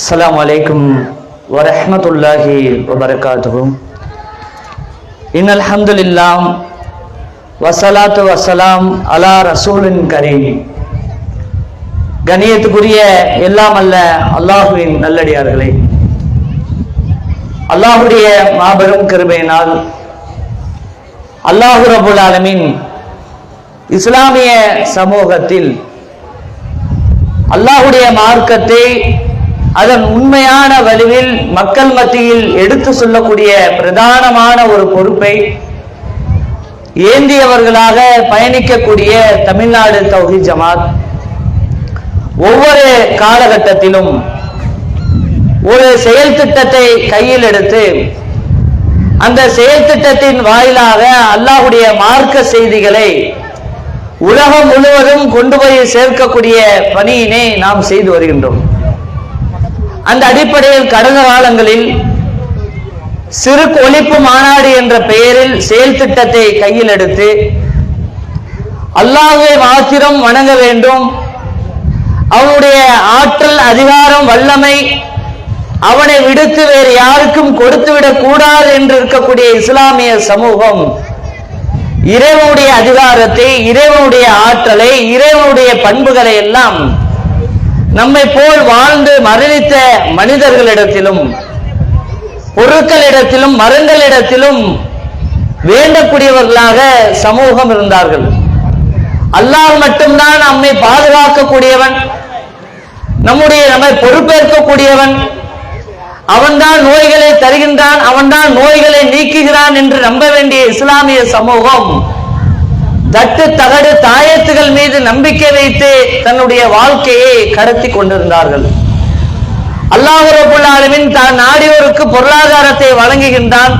அஸ்லாம் வலைக்கும் வரஹமத்துல்லாஹி வபரகாத்துவும் இன் அல்ஹம்துல்லாம் வசலாத்து வசலாம் அலா ரசூலின் கரீம் கணியத்துக்குரிய எல்லாம் அல்ல அல்லாஹுவின் நல்லடியார்களே. அல்லாஹுடைய மாபெரும் கிருபையினால் அல்லாஹு ரபுல் ஆலமின் இஸ்லாமிய சமூகத்தில் அல்லாஹுடைய மார்க்கத்தை அதன் உண்மையான வலுவில் மக்கள் மத்தியில் எடுத்து சொல்லக்கூடிய பிரதானமான ஒரு பொறுப்பை ஏந்தியவர்களாக பயணிக்கக்கூடிய தமிழ்நாடு தௌஹி ஜமாத் ஒவ்வொரு காலகட்டத்திலும் ஒரு செயல் திட்டத்தை கையில் எடுத்து அந்த செயல் திட்டத்தின் வாயிலாக அல்லாஹுடைய மார்க்க செய்திகளை உலகம் முழுவதும் கொண்டு போய் சேர்க்கக்கூடிய பணியினை நாம் செய்து வருகின்றோம். அந்த அடிப்படையில் கடந்த காலங்களில் சிறு ஒழிப்பு மாநாடு என்ற பெயரில் செயல் திட்டத்தை கையில் எடுத்து அல்லாஹை மாத்திரம் வணங்க வேண்டும். அவனுடைய ஆற்றல் அதிகாரம் வல்லமை அவனை விடுத்து வேறு யாருக்கும் கொடுத்துவிடக் கூடாது என்று இருக்கக்கூடிய இஸ்லாமிய சமூகம் இறைவனுடைய அதிகாரத்தை இறைவனுடைய ஆற்றலை இறைவனுடைய பண்புகளை எல்லாம் நம்மை போல் வாழ்ந்து மரணித்த மனிதர்களிடத்திலும் பொருட்களிடத்திலும் மரங்களிடத்திலும் வேண்டக்கூடியவர்களாக சமூகம் இருந்தார்கள். அல்லாஹ் மட்டும்தான் நம்மை பாதுகாக்கக்கூடியவன். நம்முடைய நம்மை பொறுப்பேற்கக்கூடியவன். அவன்தான் நோய்களை தருகின்றான் அவன்தான் நோய்களை நீக்குகிறான் என்று நம்ப வேண்டிய இஸ்லாமிய சமூகம் தட்டு தகடு தாயத்துகள் மீது நம்பிக்கை வைத்து தன்னுடைய வாழ்க்கையை கடத்தி கொண்டிருந்தார்கள். அல்லாஹுரபுல்லாலுமின் தான் நாடியோருக்கு பொருளாதாரத்தை வழங்குகின்றான்.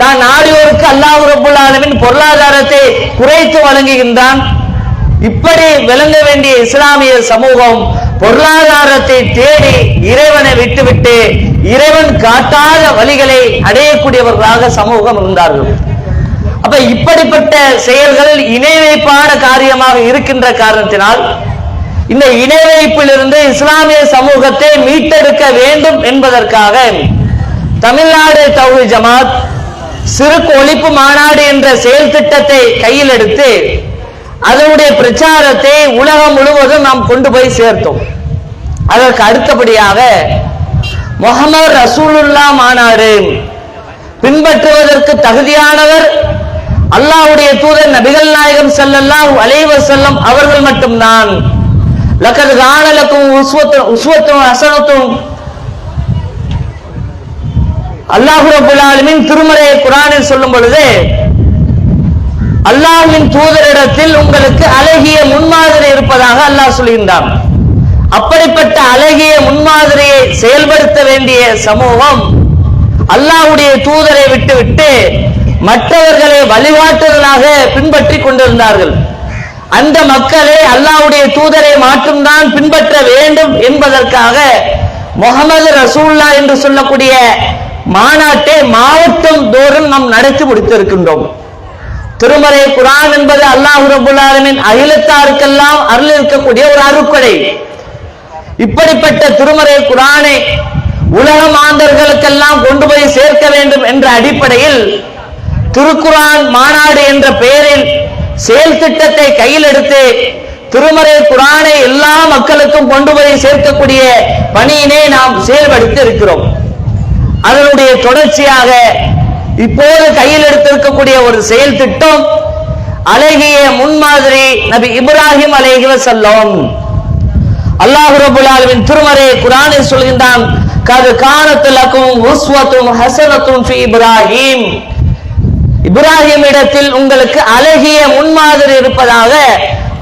தான் நாடியோருக்கு அல்லாஹுரபுல்லாலுமின் பொருளாதாரத்தை குறைத்து வழங்குகின்றான். இப்படி விளங்க வேண்டிய இஸ்லாமிய சமூகம் பொருளாதாரத்தை தேடி இறைவனை விட்டுவிட்டு இறைவன் காட்டாத வழிகளை அடையக்கூடியவர்களாக சமூகம் இருந்தார்கள். அப்ப இப்படிப்பட்ட செயல்கள் இணை வைப்பான காரியமாக இருக்கின்ற காரணத்தினால் இந்த இணை வைப்பிலிருந்து இஸ்லாமிய சமூகத்தை மீட்டெடுக்க வேண்டும் என்பதற்காக தமிழ்நாடு தௌஹி ஜமாத் சிறு ஒழிப்பு மாநாடு என்ற செயல் திட்டத்தை கையில் எடுத்து அதனுடைய பிரச்சாரத்தை உலகம் முழுவதும் நாம் கொண்டு போய் சேர்த்தோம். அதற்கு அடுத்தபடியாக முகமது ரசூலுல்லா மாநாடு பின்பற்றுவதற்கு தகுதியானவர் அல்லாவுடைய தூதர் நபிகள் நாயகம் ஸல்லல்லாஹு அலைவர் செல்லம் அவர்கள் மட்டும்தான். லக்கது கானலக்கும் உஸ்வத்தும் அசனத்தும் அல்லாஹ் ரப்பல் ஆலமீன் திருமறை சொல்லும் பொழுது அல்லாஹ்வின் தூதரிடத்தில் உங்களுக்கு அழகிய முன்மாதிரி இருப்பதாக அல்லாஹ் சொல்கின்றான். அப்படிப்பட்ட அழகிய முன்மாதிரியை செயல்படுத்த வேண்டிய சமூகம் அல்லாஹுடைய தூதரை விட்டுவிட்டு மற்றவர்களை வழிகாட்டுதலாக பின்பற்றி கொண்டிருந்தார்கள். அந்த மக்களை அல்லாவுடைய தூதரை மட்டும்தான் பின்பற்ற வேண்டும் என்பதற்காக முகமது ரசூல்லா என்று சொல்லக்கூடிய மாநாட்டை மாவட்டம் தோறும் நாம் நடத்தி முடித்திருக்கின்றோம். திருமறை குரான் என்பது அல்லாஹ் ரபுல் அகிலத்தாருக்கெல்லாம் அருள் இருக்கக்கூடிய ஒரு அருட்கொடை இப்படிப்பட்ட திருமறை குரானை உலக மாந்தர்களுக்கெல்லாம் கொண்டு போய் சேர்க்க வேண்டும் என்ற அடிப்படையில் திருக்குரான் மாநாடு என்ற பெயரில் செயல் திட்டத்தை கையில் எடுத்து திருமறை குரானை எல்லா மக்களுக்கும் கொண்டு போய் சேர்க்கக்கூடிய பணியினை நாம் செயல்படுத்தி இருக்கிறோம் அதனுடைய தொடர்ச்சியாக இப்போது கையில் எடுத்திருக்கக்கூடிய ஒரு செயல் திட்டம் அழகிய முன்மாதிரி நபி இப்ராஹிம் அலைஹி செல்லும் அல்லாஹு ரபுல்லாலுவின் திருமறை குர்ஆனில் சொல்கின்றான் கது கானத்துலக்கும் உஸ்வத்தும் ஹசனத்தும் இப்ராஹிம். இப்ராஹிம் இடத்தில் உங்களுக்கு அழகிய முன்மாதிரி இருப்பதாக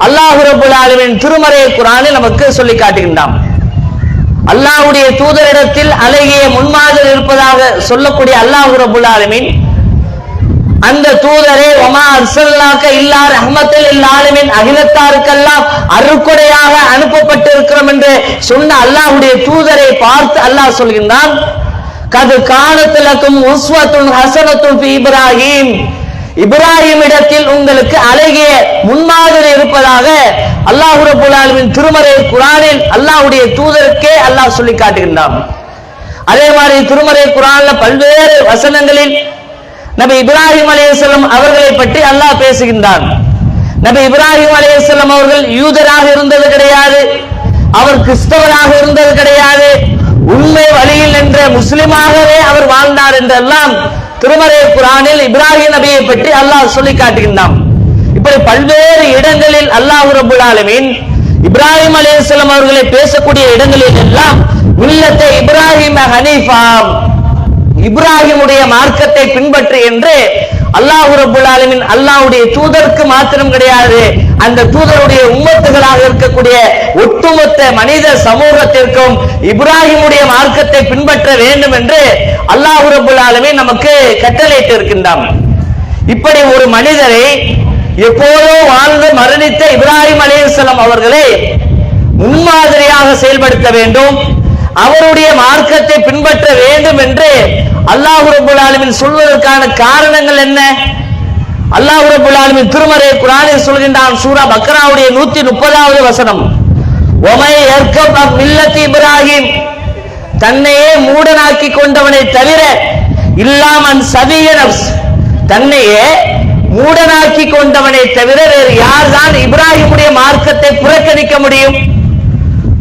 அல்லாஹு ரபுல் ஆலமின் திருமறை குரானில் நமக்கு சொல்லி காட்டுகின்றான். அல்லாஹ்வுடைய தூதரிடத்தில் அழகிய முன்மாதிரி இருப்பதாக சொல்லக்கூடிய அல்லாஹு ரபுல் ஆலமின் அந்த தூதரே ஒமா அர்சல்லாக்க இல்லா ரஹமத்தில் இல்லாலுமின் அகிலத்தாருக்கெல்லாம் அருக்குடையாக அனுப்பப்பட்டிருக்கிறோம் என்று சொன்ன அல்லாஹுடைய தூதரை பார்த்து அல்லாஹ் சொல்கின்றான் கது காலத்திலக்கும் உஸ்வத்துன் ஹசனத்துன் ஃபி இப்ராஹிம். இப்ராஹிம் இடத்தில் உங்களுக்கு அழகிய முன்மாதிரி இருப்பதாக அல்லாஹ் ரபுல்லாலுவின் திருமறை குரானில் அல்லாஹ்வுடைய தூதருக்கே அல்லாஹ் சொல்லி காட்டுகின்றான். அதே மாதிரி திருமறை குரான்ல பல்வேறு வசனங்களில் நபி இப்ராஹிம் அலைஹிஸ்ஸலாம் அவர்களை பற்றி அல்லாஹ் பேசுகின்றான். நபி இப்ராஹிம் அலைஹிஸ்ஸலாம் அவர்கள் யூதராக இருந்தது கிடையாது. அவர் கிறிஸ்தவராக இருந்தது கிடையாது. உண்மை வழியில் என்ற முஸ்லிமாகவே அவர் வாழ்ந்தார் என்றெல்லாம் திருமறை குரானில் இப்ராஹிம் நபியை பற்றி அல்லாஹ் சொல்லி காட்டுகின்றான். இப்படி பல்வேறு இடங்களில் அல்லாஹ் ரபுல் ஆலமீன் இப்ராஹிம் அலைஹிஸ்ஸலாம் அவர்களை பேசக்கூடிய இடங்களில் எல்லாம் உள்ளத்தை இப்ராஹிம் ஹனீஃபா இப்ராஹிமுடைய மார்க்கத்தை பின்பற்று என்று அல்லாஹு ரபுல்லாலுமின் அல்லாஹுடைய தூதருக்கு மாத்திரம் கிடையாது அந்த தூதருடைய உம்மத்துகளாக இருக்கக்கூடிய ஒட்டுமொத்த மனித சமூகத்திற்கும் இப்ராஹிமுடைய மார்க்கத்தை பின்பற்ற வேண்டும் என்று அல்லாஹு ரபுல்லாலுமே நமக்கு கட்டளையிட்டு இருக்கின்றான். இப்படி ஒரு மனிதரை எப்போதோ வாழ்ந்து மரணித்த இப்ராஹிம் அலேசலம் அவர்களை முன்மாதிரியாக செயல்படுத்த வேண்டும் அவருடைய மார்க்கத்தை பின்பற்ற வேண்டும் என்று அல்லாஹு ரபுல் ஆலமின் சொல்வதற்கான காரணங்கள் என்ன? அல்லாஹ் ரபுல் ஆலமின் திருமறை குரானில் சொல்கின்றான் சூரா பக்ராவுடைய நூத்தி முப்பதாவது வசனம். ஒமை ஏற்கம் மில்லத்தி இப்ராஹிம். தன்னையே மூடனாக்கி கொண்டவனை தவிர இல்லாமன் சபிய நப்ஸ் தன்னையே மூடனாக்கி கொண்டவனை தவிர வேறு யார்தான் இப்ராஹிமுடைய மார்க்கத்தை புறக்கணிக்க முடியும்?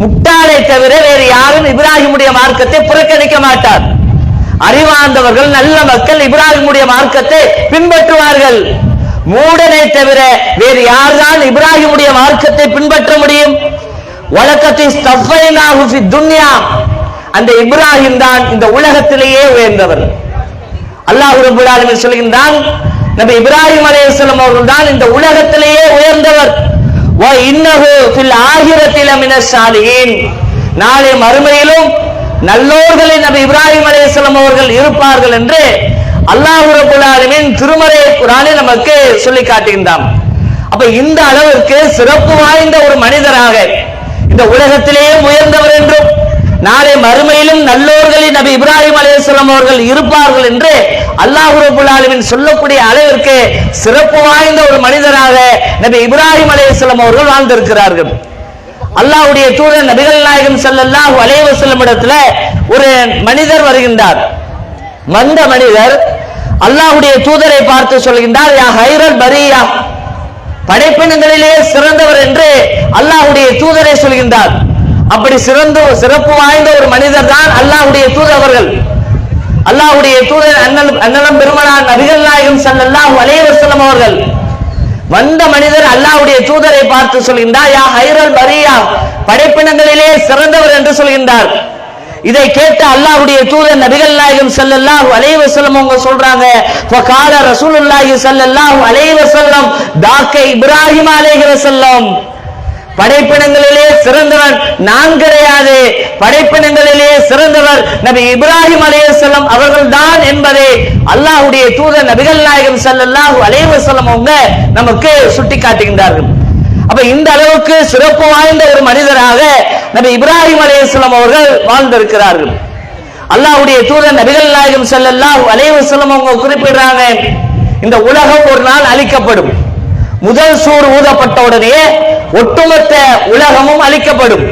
முட்டாளை தவிர வேறு யாரும் இப்ராஹிமுடைய மார்க்கத்தை புறக்கணிக்க மாட்டார். அறிவார்ந்தவர்கள் நல்ல மக்கள் இப்ராஹிமுடைய மார்க்கத்தை பின்பற்றுவார்கள். மூடனை தவிர வேறு யார்தான் இப்ராஹிமுடைய மார்க்கத்தை பின்பற்ற முடியும்? வழக்கத்தை ஸ்தஃபைனாஹு துன்யா. அந்த இப்ராஹிம் தான் இந்த உலகத்திலேயே உயர்ந்தவர். அல்லாஹ் ரபுல் ஆலமின் சொல்கின்றான் நபி இப்ராஹிம் அலைஹிஸ்ஸலாம் அவர்கள் தான் இந்த உலகத்திலேயே உயர்ந்தவர். நாளை மறுமையிலும் நல்லோர்களின் நபி இப்ராஹிம் அலைஹிஸ்ஸலாம் அவர்கள் இருப்பார்கள் என்று அல்லாஹ் ரப்பல் திருமறை குரானை நமக்கு சொல்லி காட்டுகின்றான். அப்ப இந்த அளவிற்கு சிறப்பு வாய்ந்த ஒரு மனிதராக இந்த உலகத்திலேயே உயர்ந்தவர் என்றும் நாளை மறுமையிலும் நல்லோர்களில் நபி இப்ராஹிம் அலைஹிஸ்ஸலாம் அவர்கள் இருப்பார்கள் என்று அல்லாஹ் ரப்பல் சொல்லக்கூடிய அளவிற்கு சிறப்பு வாய்ந்த ஒரு மனிதராக நபி இப்ராஹிம் அலைஹிஸ்ஸலாம் அவர்கள் வாழ்ந்திருக்கிறார்கள். அல்லாஹ்வுடைய தூதர் நபிகள் நாயகம் ஸல்லல்லாஹு அலைஹி இடத்துல ஒரு மனிதர் வருகின்றார். வந்த மனிதர் அல்லாஹுடைய தூதரை பார்த்து சொல்கின்றார் யா ஹைரல் பரியா படைப்பினங்களிலே சிறந்தவர் என்று அல்லாஹுடைய தூதரை சொல்கின்றார். அப்படி சிறந்த சிறப்பு வாய்ந்த ஒரு மனிதர் தான் அல்லாஹ்வுடைய தூதவர்கள் அல்லாஹ்வுடைய தூதர் அண்ணல் அண்ணலம் பெருமனார் நபிகள் நாயகம் சல்லாஹ் அலைஹி அவர்கள். வந்த மனிதர் அல்லாஹ்வுடைய தூதரை பார்த்து சொல்கின்றார் யா ஹைரல் பரியா படைப்பினங்களிலே சிறந்தவர் என்று சொல்கின்றார். இதை கேட்டு அல்லாஹ்வுடைய தூதர் நபிகள் நாயகம் ஸல்லல்லாஹு அலைஹி வஸல்லம் அவங்க சொல்றாங்க ஃபகால ரசூலுல்லாஹி ஸல்லல்லாஹு அலைஹி வஸல்லம் தாக்க இப்ராஹிம் அலைஹி வஸல்லம் படைப்பினங்களிலே சிறந்தவர் நான் கிடையாது. படைப்பினங்களிலே சிறந்தவர் நபி இப்ராஹிம் அளியசலம் அவர்கள் தான் என்பதை அல்லாஹுடைய தூதர் நபிகள் நாயகம் சல்லாஹூ அலைஹி அவங்க நமக்கு சுட்டி காட்டுகின்றார்கள் அப்ப இந்த அளவுக்கு சிறப்பு வாய்ந்த ஒரு மனிதராக நபி இப்ராஹிம் அலைஹிஸ்ஸலாம் அவர்கள் வாழ்ந்திருக்கிறார்கள். அல்லாஹ்வுடைய தூதர் நபிகள் நாயகம் சல்லாஹூ அலைஹி அவங்க குறிப்பிடுறாங்க இந்த உலகம் ஒரு நாள் அழிக்கப்படும். முதல் சூர் ஊதப்பட்ட உடனே ஒட்டுமொத்த உலகமும் அழிக்கப்படும்.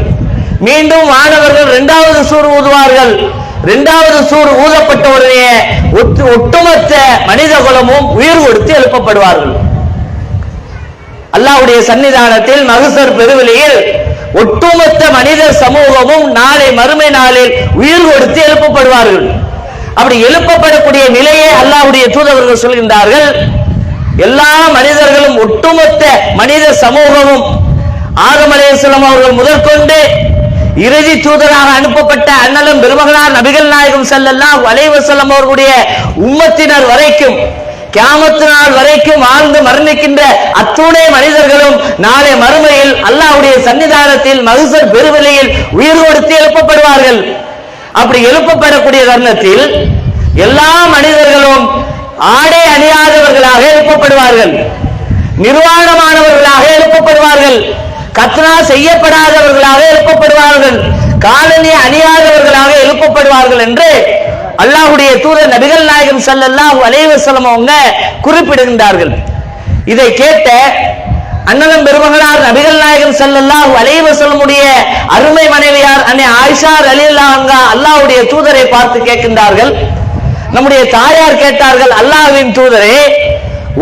மீண்டும் மாணவர்கள் இரண்டாவது சூர் ஊதுவார்கள். இரண்டாவது சூர் ஊதப்பட்ட உடனே ஒட்டு- ஒட்டுமொத்த மனித குலமும் உயிர் கொடுத்து எழுப்பப்படுவார்கள். அல்லாவுடைய சன்னிதானத்தில் மகசர் பெருவெளியில் ஒட்டுமொத்த மனித சமூகமும் நாளை மறுமை நாளில் உயிர் கொடுத்து எழுப்பப்படுவார்கள். அப்படி எழுப்பப்படக்கூடிய நிலையை அல்லாவுடைய தூதவர்கள் சொல்கின்றார்கள். எல்லா மனிதர்களும் ஒட்டுமொத்த மனித சமூகமும் ஆதம் அவர்கள் முதற்கொண்டு இறுதி தூதராக அனுப்பப்பட்ட அண்ணலும் பெருமகனார் நபிகள் நாயகம் செல்லெல்லாம் அலைஹி அவர்களுடைய உம்மத்தினர் வரைக்கும் கியாமத்து நாள் வரைக்கும் வாழ்ந்து மரணிக்கின்ற அத்துணை மனிதர்களும் நாளை மறுமையில் அல்லாவுடைய சன்னிதானத்தில் மகுசர் பெருவெளியில் உயிர் கொடுத்து எழுப்பப்படுவார்கள். அப்படி எழுப்பப்படக்கூடிய தருணத்தில் எல்லா மனிதர்களும் ஆடை அணியாதவர்களாக எழுப்பப்படுவார்கள். நிர்வாணமானவர்களாக எழுப்பப்படுவார்கள். கத்னா செய்யப்படாதவர்களாக எழுப்பப்படுவார்கள். காலனி அணியாதவர்களாக எழுப்பப்படுவார்கள் என்று அல்லாஹ்வுடைய தூதர் நபிகள் நாயகம் ஸல்லல்லாஹு அலைவசலம் அவங்க குறிப்பிடுகின்றார்கள். இதை கேட்ட அண்ணலம் பெருமகனார் நபிகள் நாயகம் செல்லல்லா அலைஹி வஸல்லமுடைய அருமை மனைவியார் அன்னை ஆயிஷா அலி அன்ஹா அல்லாஹுடைய தூதரை பார்த்து கேட்கின்றார்கள். நம்முடைய தாயார் கேட்டார்கள் அல்லாஹ்வின் தூதரே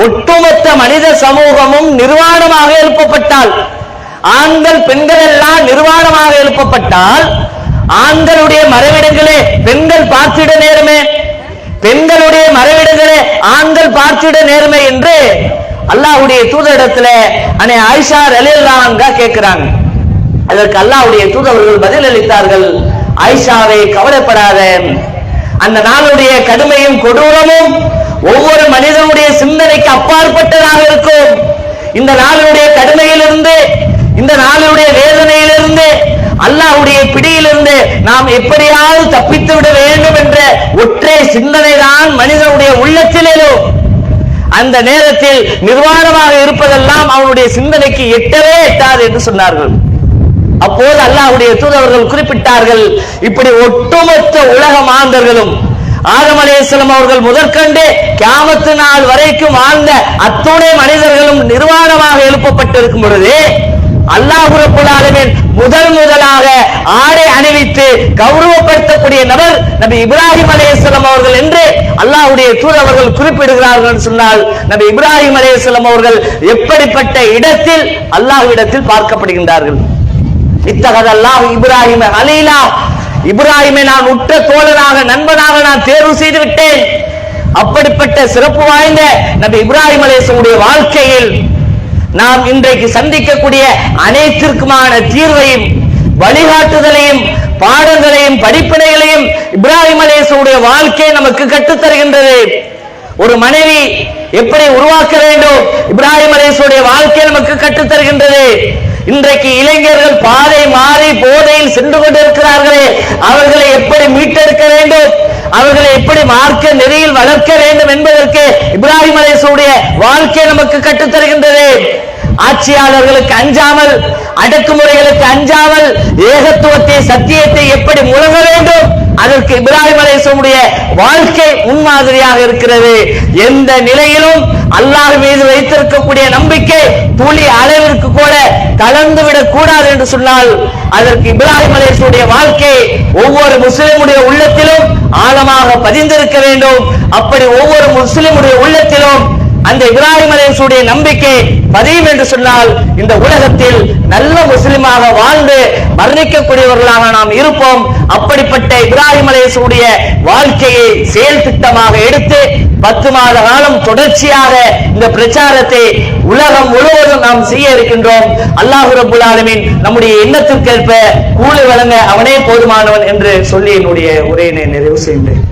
ஒட்டுமொத்த மனித சமூகமும் நிர்வாணமாக எழுப்பப்பட்டால் ஆண்கள் பெண்கள் எல்லாம் நிர்வாணமாக எழுப்பப்பட்டால் ஆண்களுடைய மறைவிடங்களே பெண்கள் பார்த்திட நேருமே பெண்களுடைய மறைவிடங்களே ஆண்கள் பார்த்திட நேருமே என்று அல்லாஹ்வுடைய தூதரிடத்துல அனை ஆயிஷா ரலியல்லாஹு கேட்கிறாங்க அதற்கு அல்லாஹுடைய தூதவர்கள் பதில் அளித்தார்கள் ஆயிஷாவை கவலைப்படாத அந்த நாளுடைய கடுமையும் கொடூரமும் ஒவ்வொரு மனிதனுடைய சிந்தனைக்கு அப்பாற்பட்டதாக இருக்கும். இந்த நாளுடைய கடுமையிலிருந்து இந்த நாளுடைய வேதனையிலிருந்து அல்லாஹ்வுடைய பிடியிலிருந்து நாம் எப்படியாவது தப்பித்து விட வேண்டும் என்ற ஒற்றை சிந்தனை தான் மனிதனுடைய உள்ளத்திலும் அந்த நேரத்தில் நிர்வாணமாக இருப்பதெல்லாம் அவனுடைய சிந்தனைக்கு எட்டவே எட்டாது என்று சொன்னார்கள். அப்போது அல்லாஹ்வுடைய தூதவர்கள் குறிப்பிட்டார்கள் இப்படி ஒட்டுமொத்த உலக மாந்தர்களும் ஆதம் அலேஸ்லம் அவர்கள் முதற்கண்டு கியாமத்து நாள் வரைக்கும் வாழ்ந்த அத்துணை மனிதர்களும் நிர்வாணமாக எழுப்பப்பட்டிருக்கும் பொழுது அல்லாஹ் ரப்பல் முதல் முதலாக ஆடை அணிவித்து கௌரவப்படுத்தக்கூடிய நபர் நபி இப்ராஹிம் அலேஸ்லம் அவர்கள் என்று அல்லாஹ்வுடைய தூதவர்கள் குறிப்பிடுகிறார்கள் சொன்னால் நபி இப்ராஹிம் அலேஸ்லம் அவர்கள் எப்படிப்பட்ட இடத்தில் அல்லாஹ்விடத்தில் பார்க்கப்படுகின்றார்கள். இத்தகதெல்லாம் இப்ராஹிம அலீலா. இப்ராஹிமை நான் உற்ற தோழனாக நண்பனாக நான் தேர்வு செய்து விட்டேன். அப்படிப்பட்ட சிறப்பு வாய்ந்த நபி இப்ராஹிம் அலேசனுடைய வாழ்க்கையில் நாம் இன்றைக்கு சந்திக்கக்கூடிய அனைத்திற்குமான தீர்வையும் வழிகாட்டுதலையும் பாடங்களையும் படிப்பினைகளையும் இப்ராஹிம் அலேசனுடைய வாழ்க்கை நமக்கு கற்றுத்தருகின்றது ஒரு மனைவி எப்படி உருவாக்க வேண்டும்? இப்ராஹிம் அலேசனுடைய வாழ்க்கை நமக்கு கற்றுத்தருகின்றது இன்றைக்கு இளைஞர்கள் பாதை மாறி போதையில் சென்று கொண்டிருக்கிறார்களே. அவர்களை எப்படி மீட்டெடுக்க வேண்டும்? அவர்களை எப்படி மார்க்க நெறியில் வளர்க்க வேண்டும் என்பதற்கு இப்ராஹிம் அலேசுடைய வாழ்க்கை நமக்கு கற்றுத்தருகின்றது. ஆட்சியாளர்களுக்கு அஞ்சாமல் அடக்குமுறைகளுக்கு அஞ்சாமல் ஏகத்துவத்தை சத்தியத்தை எப்படி முழங்க வேண்டும்? அதற்கு இப்ராஹிம் அலைஹிஸ்ஸலாமுடைய வாழ்க்கை முன்மாதிரியாக இருக்கிறது. எந்த நிலையிலும் அல்லாஹ் மீது வைத்திருக்கக்கூடிய நம்பிக்கை துளி அளவிற்கு கூட கலந்து கூடாது என்று சொன்னால் அதற்கு இப்ராஹிம் அலைஹிஸ்ஸலாமுடைய வாழ்க்கை ஒவ்வொரு முஸ்லிமுடைய உள்ளத்திலும் ஆழமாக பதிந்திருக்க வேண்டும். அப்படி ஒவ்வொரு முஸ்லிமுடைய உள்ளத்திலும் அந்த இப்ராஹிம் அலைஹிஸ்ஸலாமுடைய நம்பிக்கை பதியும் என்று சொன்னால் இந்த உலகத்தில் நல்ல முஸ்லிமாக வாழ்ந்து மரணிக்கக்கூடியவர்களாக நாம் இருப்போம். அப்படிப்பட்ட இப்ராஹிம் அலைஹிஸ்ஸலாமுடைய வாழ்க்கையை செயல் திட்டமாக எடுத்து பத்து மாத காலம் தொடர்ச்சியாக இந்த பிரச்சாரத்தை உலகம் முழுவதும் நாம் செய்ய இருக்கின்றோம். அல்லாஹு ரபுல் ஆலமின் நம்முடைய எண்ணத்திற்கேற்ப கூலி வழங்க அவனே போதுமானவன் என்று சொல்லி என்னுடைய உரையினை நிறைவு செய்கின்றேன்.